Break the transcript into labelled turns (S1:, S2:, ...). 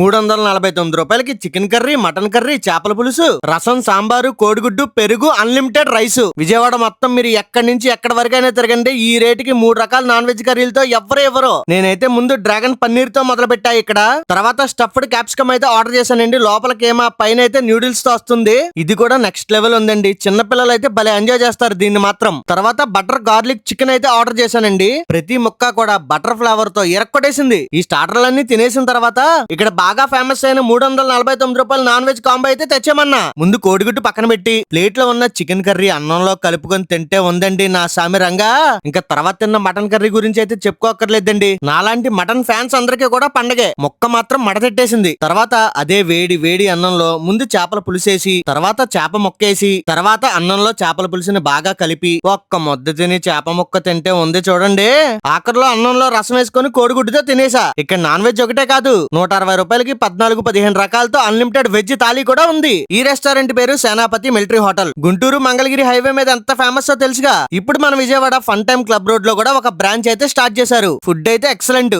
S1: మూడు వందల నలభై తొమ్మిది రూపాయలకి చికెన్ కర్రీ మటన్ కర్రీ చేపల పులుసు రసం సాంబారు కోడిగుడ్డు పెరుగు అన్లిమిటెడ్ రైస్. విజయవాడ మొత్తం మీరు ఎక్కడి నుంచి ఎక్కడి వరకైనా తిరగండి. ఈ రేటుకి మూడు రకాల నాన్ వెజ్ కర్రీలతో ఎవరు ఎవరు నేనైతే ముందు డ్రాగన్ పన్నీర్తో మొదలు పెట్టా ఇక్కడ. తర్వాత స్టఫ్డ్ క్యాప్సికమ్ అయితే ఆర్డర్ చేశానండి. లోపలకేమో పైన అయితే న్యూడిల్స్తో వస్తుంది. ఇది కూడా నెక్స్ట్ లెవెల్ ఉందండి. చిన్న పిల్లలు అయితే భలే ఎంజాయ్ చేస్తారు దీన్ని మాత్రం. తర్వాత బటర్ గార్లిక్ చికెన్ అయితే ఆర్డర్ చేశానండి. ప్రతి ముక్క కూడా బటర్ ఫ్లేవర్తో ఇరక్కొట్టేసింది. ఈ స్టార్టర్లన్నీ తినేసిన తర్వాత ఇక్కడ బాగా ఫేమస్ అయిన మూడు వందల నలభై తొమ్మిది రూపాయల నాన్ వెజ్ కాంబో అయితే తెచ్చామన్నా ముందు కోడిగుడ్డు పక్కన పెట్టి ప్లేట్లో ఉన్న చికెన్ కర్రీ అన్నంలో కలుపుకొని తింటే ఉందండి నా సామి రంగా. ఇంకా తర్వాత తిన్న మటన్ కర్రీ గురించి అయితే చెప్పుకోకర్లేదండి నాలాంటి మటన్ ఫ్యాన్స్ అందరికీ కూడా పండగే. మొక్క మాత్రం మడతెట్టేసింది తర్వాత అదే వేడి వేడి అన్నంలో ముందు చేపల పులుసేసి తర్వాత చేప మొక్కేసి తర్వాత అన్నంలో చేపల పులుసుని బాగా కలిపి ఒక్క మొద్ద తిని చేప ముక్క తింటే ఉంది చూడండి. ఆఖరిలో అన్నంలో రసం వేసుకొని కోడిగుడ్డుతో తినేసా. ఇక్కడ నాన్ వెజ్ ఒకటే కాదు నూట అరవై రూపాయలకి పద్నాలుగు పదిహేను రకాలతో అన్లిమిటెడ్ వెజ్ థాలీ కూడా ఉంది. ఈ రెస్టారెంట్ పేరు Senapathi military hotel. Guntur Mangalagiri highway మీద ఎంత ఫేమస్ తెలుసుగా. ఇప్పుడు మన విజయవాడ ఫన్ టైమ్ క్లబ్ రోడ్లో కూడా ఒక బ్రాంచ్ అయితే స్టార్ట్ చేశారు. ఫుడ్ అయితే ఎక్సలెంట్.